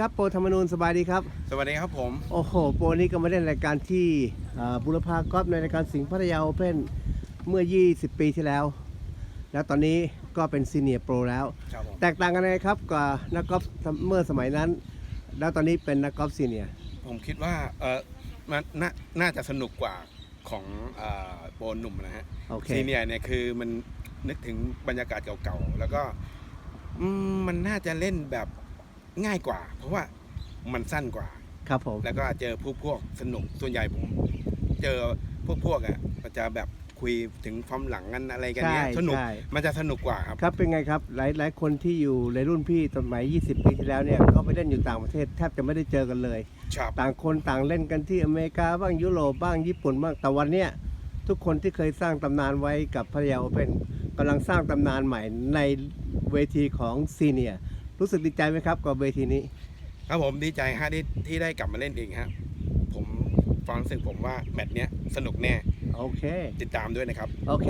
ครับโปรธรรมนูญสบายดีครับ สวัสดีครับผม โอ้โห โปรนี่ก็มาเล่นรายการที่อ่าบุรพากอล์ฟในรายการสิงห์พัทยาโอเพ่นเมื่อ 20 ปีที่แล้ว แล้วตอนนี้ก็เป็นซีเนียร์โปรแล้วครับผมแตกต่างกันยังไงครับกับนักกอล์ฟเมื่อสมัยนั้น แล้วตอนนี้เป็นนักกอล์ฟซีเนียร์ผมคิดว่าเออมันนาน่าจะสนุกกว่าของเอ่อโปรหนุ่มนะฮะโอเคซีเนียร์เนี่ยคือมันนึกถึงบรรยากาศเก่าๆแล้วก็อืมมันน่าจะเล่นแบบ ง่ายกว่า เพราะว่ามันสั้นกว่า ครับผม แล้วก็เจอพวกพวกสนุกส่วนใหญ่ผมเจอพวกพวกอะก็จะแบบคุยถึงความหลังกันอะไรกันใช่เนี้ยสนุกใช่ มันจะสนุกกว่าครับ ครับเป็นไงครับหลายหลายคนที่อยู่ในรุ่นพี่สมัย 20 ปีที่แล้วเนี่ยเขาไปเล่นอยู่ต่างประเทศแทบจะไม่ได้เจอกันเลย ครับ ต่างคนต่างเล่นกันที่อเมริกาบ้างยุโรปบ้างญี่ปุ่นบ้างแต่วันเนี้ยทุกคนที่เคยสร้างตำนานไว้กับพัทยาโอเพ่นกำลังสร้างตำนานใหม่ในเวทีของซีเนีย รู้สึกดีใจไหมครับกับเวทีนี้ ครับผมดีใจฮะที่ที่ได้กลับมาเล่นอีกฮะผมฟังรู้สึกผมว่าแมตช์เนี้ยสนุกแน่ โอเค ติดตามด้วยนะครับ โอเค